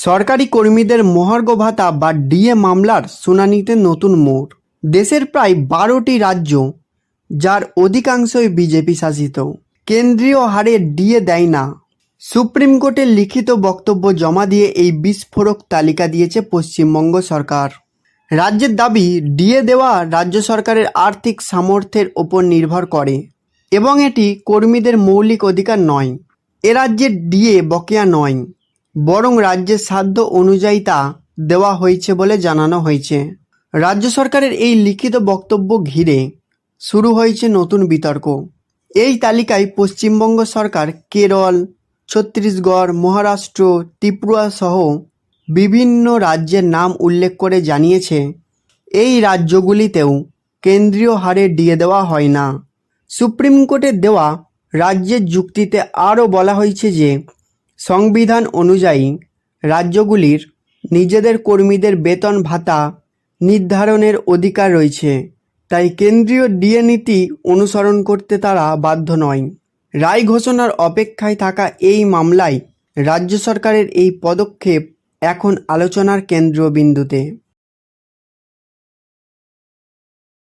সরকারি কর্মীদের মহার্ঘ ভাতা বা ডিএ মামলার শুনানিতে নতুন মোড়। দেশের প্রায় বারোটি রাজ্য, যার অধিকাংশই বিজেপি শাসিত, কেন্দ্রীয় হারে ডিএ দেয় না। সুপ্রিম কোর্টে লিখিত বক্তব্য জমা দিয়ে এই বিস্ফোরক তালিকা দিয়েছে পশ্চিমবঙ্গ সরকার। রাজ্যের দাবি, ডিএ দেওয়া রাজ্য সরকারের আর্থিক সামর্থ্যের ওপর নির্ভর করে এবং এটি কর্মীদের মৌলিক অধিকার নয়। এ রাজ্যের ডিএ বকেয়া নয়। বরং রাজ্যের সাধ্য অনুযায়ী তা দেওয়া হয়েছে বলে জানানো হয়েছে। রাজ্য সরকারের এই লিখিত বক্তব্য ঘিরে শুরু হয়েছে নতুন বিতর্ক। এই তালিকায় পশ্চিমবঙ্গ সরকার, কেরল, ছত্তিশগড়, মহারাষ্ট্র, ত্রিপুরা সহ বিভিন্ন রাজ্যের নাম উল্লেখ করে জানিয়েছে, এই রাজ্যগুলিতেও কেন্দ্রীয় হারে দিয়ে দেওয়া হয় না। সুপ্রিম কোর্টের দেওয়া রাজ্যের যুক্তিতে আরও বলা হয়েছে যে সংবিধান অনুযায়ী রাজ্যগুলির নিজেদের কর্মীদের বেতন ভাতা নির্ধারণের অধিকার রয়েছে। তাই কেন্দ্রীয় ডিএ নীতি অনুসরণ করতে তারা বাধ্য নয়। রায় ঘোষণার অপেক্ষায় থাকা এই মামলায় রাজ্য সরকারের এই পদক্ষেপ এখন আলোচনার কেন্দ্রবিন্দুতে।